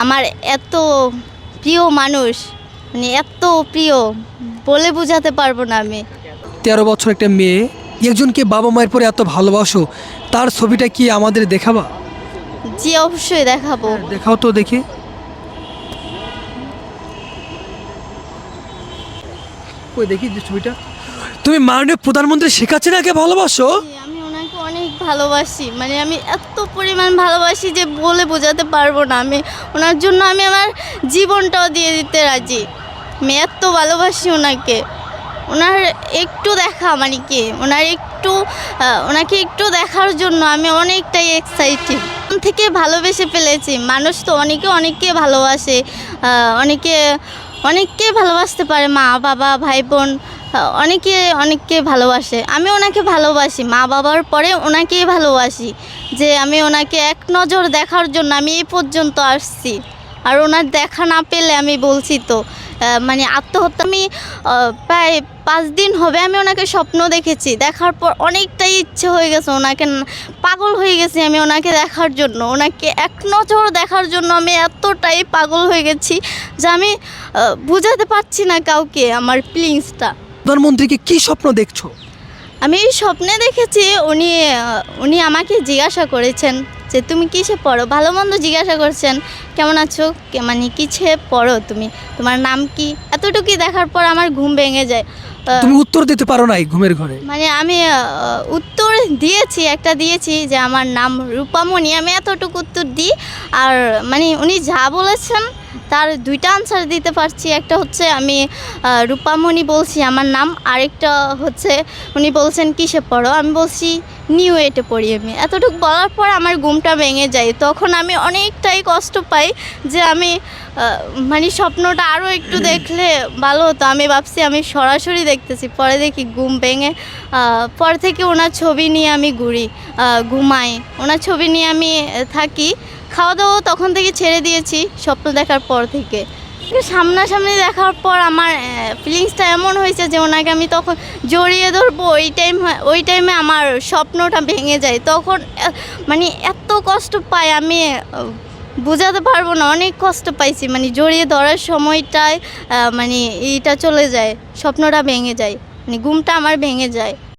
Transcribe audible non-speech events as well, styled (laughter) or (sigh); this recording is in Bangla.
আমার এত প্রিয় মানুষ মানে এত প্রিয় বলে বোঝাতে পারব না আমি। তেরো বছর একটা মেয়ে একজনকে বাবা মায়ের পরে এত ভালোবাসো তার ছবিটা কি আমাদের দেখাবা? জি অবশ্যই দেখাবো। দেখাও তো দেখি। ওই দেখি যে ছবিটা? তুমি মাননীয় প্রধানমন্ত্রী শেখ হাসিনাকে ভালোবাসো জি, আমি ওনাকে অনেক ভালোবাসি। মানে আমি এত পরিমাণ ভালোবাসি যে বলে বোঝাতে পারব না। আমি, ওনার জন্য আমি আমার জীবনটাও দিয়ে দিতে রাজি। আমি এত ভালোবাসি ওনাকে। ওনার একটু দেখা মানে কি, ওনার একটু ওনাকে একটু দেখার জন্য আমি অনেকটাই এক্সাইটেড থেকে ভালোবেসে ফেলেছি। মানুষ তো অনেকে অনেককে ভালোবাসে। অনেকে, অনেককে ভালোবাসতে পারে মা, বাবা, ভাই, বোন। অনেকে, অনেককে ভালোবাসে। আমি ওনাকে ভালোবাসি, মা বাবার পরে ওনাকেই ভালোবাসি। যে আমি ওনাকে এক নজর দেখার জন্য আমি এই পর্যন্ত আসছি। আর ওনার দেখা না পেলে আমি বলছি তো মানে আত্মহত্যা আমি প্রায় পাঁচ দিন হবে আমি ওনাকে স্বপ্ন দেখেছি। দেখার পর অনেকটাই ইচ্ছে হয়ে গেছে ওনাকে, পাগল হয়ে গেছি আমি ওনাকে দেখার জন্য। ওনাকে এক নজর দেখার জন্য আমি এতটাই পাগল হয়ে গেছি যে আমি বোঝাতে পারছি না কাউকে আমার ফিলিংসটা প্রধানমন্ত্রীকে কি স্বপ্ন দেখছ? আমি এই স্বপ্নে দেখেছি উনি উনি আমাকে জিজ্ঞাসা করেছেন যে তুমি কিসে পড়ো? ভালো মন্দ জিজ্ঞাসা করছেন কেমন আছো? মানে কিসে পড়ো তুমি? তোমার নাম কি? এতটুকুই দেখার পর আমার ঘুম ভেঙে যায়। তুমি উত্তর দিতে পারো নাই ঘুমের ঘরে। মানে আমি উত্তর দিয়েছি একটা দিয়েছি যে আমার নাম রূপামণি আমি এতটুকু উত্তর দিই। আর মানে উনি যা বলেছেন তার দুইটা আনসার দিতে পারছি। একটা হচ্ছে আমি রূপামণি বলছি আমার নাম। আরেকটা হচ্ছে উনি বলছেন কিসে পড়ো? আমি বলছি নিউ এটে পড়ি আমি। এতটুকু বলার পর আমার ঘুমটা ভেঙে যায়। তখন আমি অনেকটাই কষ্ট পাই যে আমি মানে স্বপ্নটা আরও একটু (clears throat) দেখলে ভালো হতো। আমি ভাবছি আমি সরাসরি দেখতেছি। পরে দেখি ঘুম ভেঙে পর থেকে ওনার ছবি নিয়ে আমি ঘুরি ঘুমাই। ওনার ছবি নিয়ে আমি থাকি। খাওয়া দাওয়া তখন থেকে ছেড়ে দিয়েছি, স্বপ্ন দেখার পর থেকে। সামনাসামনি দেখার পর আমার ফিলিংসটা এমন হয়েছে যে ওনাকে আমি তখন জড়িয়ে ধরবো, ওই টাইম ওই টাইমে আমার স্বপ্নটা ভেঙে যায়। তখন মানে এত কষ্ট পাই, আমি বোঝাতে পারব না, অনেক কষ্ট পাইছি। মানে জড়িয়ে ধরার সময়টায় মানে এইটা চলে যায়, স্বপ্নটা ভেঙে যায় মানে ঘুমটা আমার ভেঙে যায়।